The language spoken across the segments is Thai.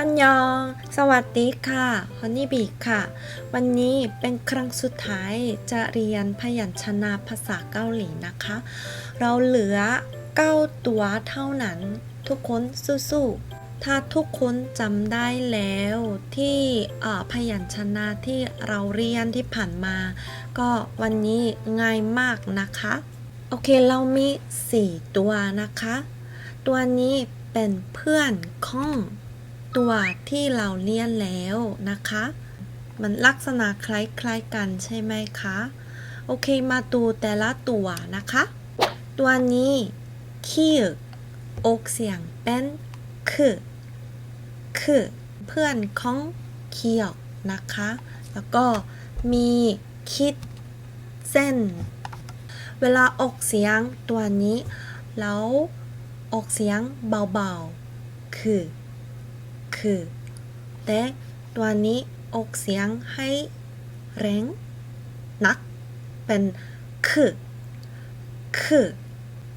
อันยอง สวัสดีค่ะฮอนนี่บีค่ะ วันนี้เป็นครั้งสุดท้ายจะเรียนพยัญชนะภาษาเกาหลีนะคะ เราเหลือ 9 ตัวเท่านั้น ทุกคนสู้ๆ ถ้าทุกคนจำได้แล้วที่พยัญชนะที่เราเรียนที่ผ่านมา ก็วันนี้ง่ายมากนะคะ โอเคเรามี 4 ตัวนะคะ ตัวนี้เป็นเพื่อนของ ตัวที่เราเรียนแล้วนะคะ มันลักษณะคล้ายๆกันใช่ไหมคะ โอเคมาดูแต่ละตัวนะคะ ตัวนี้คีอกเสียงเป็นคือคือเพื่อนของเคียวนะคะ แล้วก็มีคิดเส้น เวลาออกเสียงตัวนี้ แล้วออกเสียงเบาๆ คือ คือแต่ตัวนี้ออกเสียงให้แรงหนัก เป็นคือคือ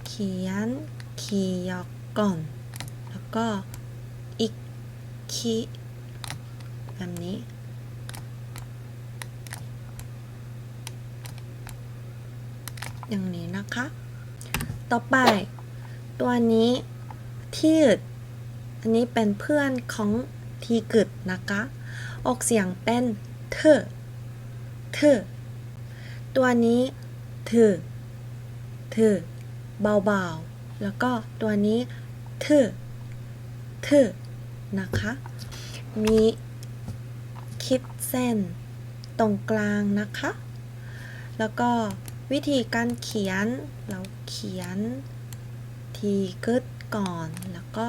เขียนเขียกก่อน แล้วก็อีกคีแบบนี้อย่างนี้นะคะ ต่อไป ตัวนี้ที่ อันนี้เป็นเพื่อนของทีกึดนะคะ ออกเสียงเป็นเธอเธอตัวนี้เธอเธอเบาๆ แล้วก็ตัวนี้เธอเธอนะคะ มีคิดเส้นตรงกลางนะคะ แล้วก็วิธีการเขียน เราเขียนทีกึดก่อน แล้วก็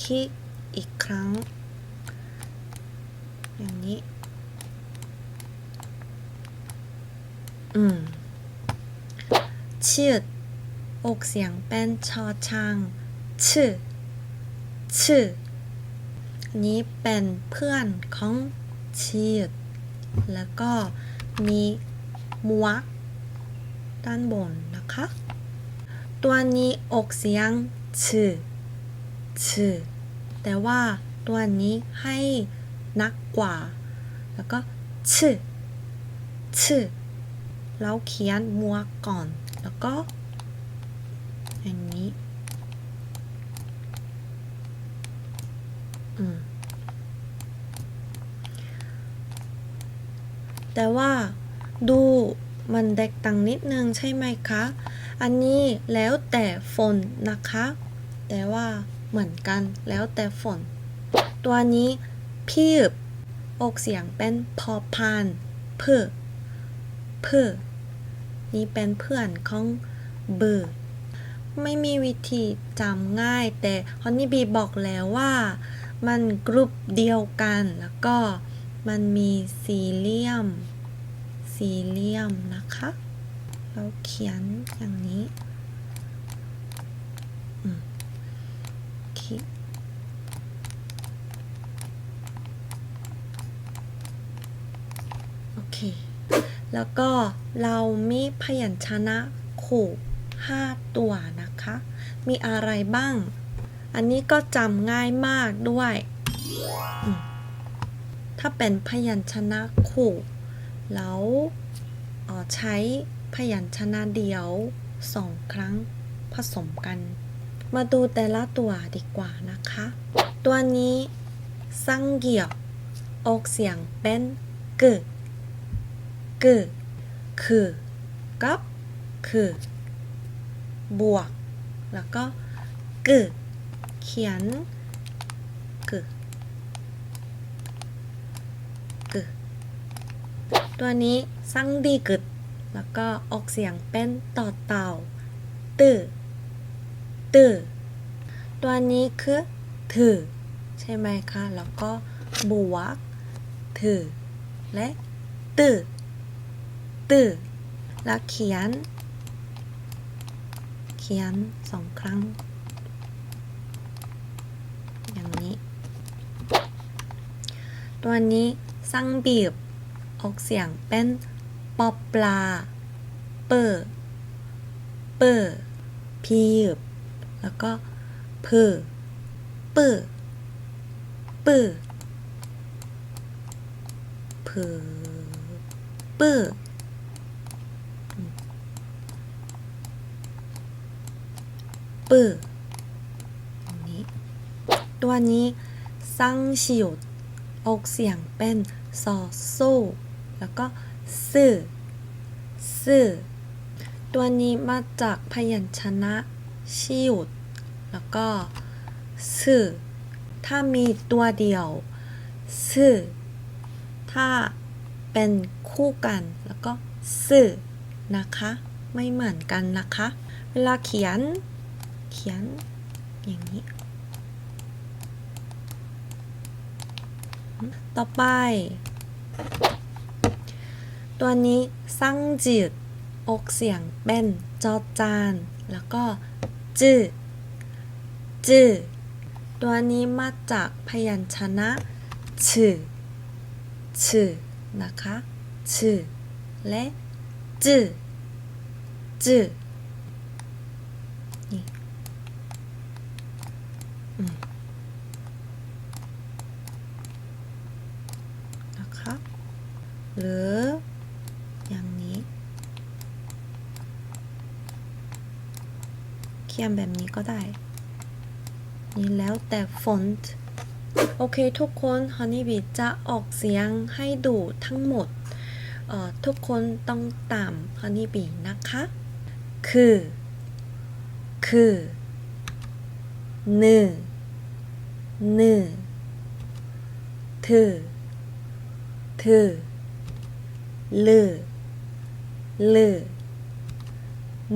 คลิกอีกครั้ง อย่างนี้ อืมชืดอกเสียงเป็นชอช้างชื่อชื่อนี้เป็นเพื่อนของชืดแล้วก็มีมวกด้านบนนะคะ ตัวนี้ออกเสียงชื่อ ชื่อแต่ว่าตัวนี้ให้นักกว่า แล้วก็ชื่อชื่อเราเขียนมัวก่อน แล้วก็อย่างนี้ อืม แต่ว่าดูมันแตกต่างนิดนึงใช่ไหมคะ อันนี้แล้วแต่ฝนนะคะ แต่ว่า เหมือนกันแล้วแต่ฝน ตัวนี้พีบออกเสียงเป็นพอพานเพื่อเพื่อนี่เป็นเพื่อนของเบอร์ไม่มีวิธีจำง่าย แต่ฮอนนี่บีบอกแล้วว่า มันกรุ๊ปเดียวกัน แล้วก็มันมีสี่เหลี่ยม สี่เหลี่ยมนะคะ เราเขียนอย่างนี้อืมคิดโอ เค แล้วก็เรามีพยัญชนะขู่ห้าตัวนะคะ มีอะไรบ้าง อันนี้ก็จำง่ายมากด้วย ถ้าเป็นพยัญชนะขู่แล้วออใช้พยัญชนะเดียวสองครั้งผสมกัน มาดูแต่ละตัวดีกว่านะคะ ตัวนี้สังเกียว ออกเสียงเป็นกึก คือกับคือบวก แล้วก็กึเขียนกึกึตัวนี้สั่งดีกึดแล้วก็ออกเสียงเป็นต่อเต่าตื้อตื้อตัวนี้คือถือใช่ไหมคะ แล้วก็บวกถือและตื้อ ตื้อแล้วเขียน เขียนสองครั้ง อย่างนี้ ตัวนี้สั่งบีบ ออกเสียงเป็นปอปลา เปอร์เปอร์พีบ แล้วก็เพอเปอร์เปปื้อผือปื้อ ปื้อตรงนี้ ตัวนี้ซังชิวออกเสียงเป็นซอโซแล้วก็ซื่อซื่อตัวนี้มาจากพยัญชนะชิวแล้วก็ซื่อถ้ามีตัวเดียวซื่อถ้าเป็นคู่กันแล้วก็ซื่อนะคะ ไม่เหมือนกันนะคะ เวลาเขียน ขียนอย่างนี้ ต่อไป ตัวนี้สังจืดออกเสียงเป็นจอจาน แล้วก็จืดจืดตัวนี้มาจากพยัญชนะชื่อชื่อนะคะชื่อและจืดจืดนี่อืม นะคะ หรืออย่างนี้ เขียนแบบนี้ก็ได้ นี่แล้วแต่ฟอนต์โอเคทุกคน Honeybee จะออกเสียงให้ดูทั้งหมด ทุกคนต้องตาม Honeybee นะคะ คือ คือหนึ่งหนึ่งถือถือ ลือลือ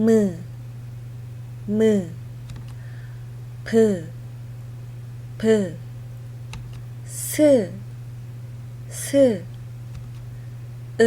มือมือพือพือซื่อซื่อเ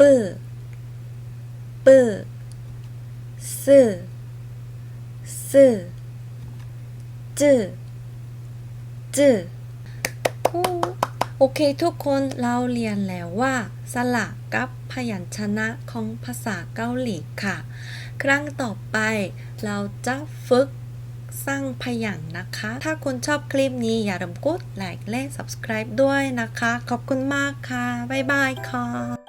ออเออชื่อชื่อชื่อชื่อคือคื โอเคทุกคนเราเรียนแล้วว่า สระกับพยัญชนะของภาษาเกาหลีค่ะ ครั้งต่อไปเราจะฝึกสร้างพยัญชนะนะคะ ถ้าคุณชอบคลิปนี้อย่าลืมกดไลค์และ subscribe ด้วยนะคะ ขอบคุณมากค่ะ บ๊ายบายค่ะ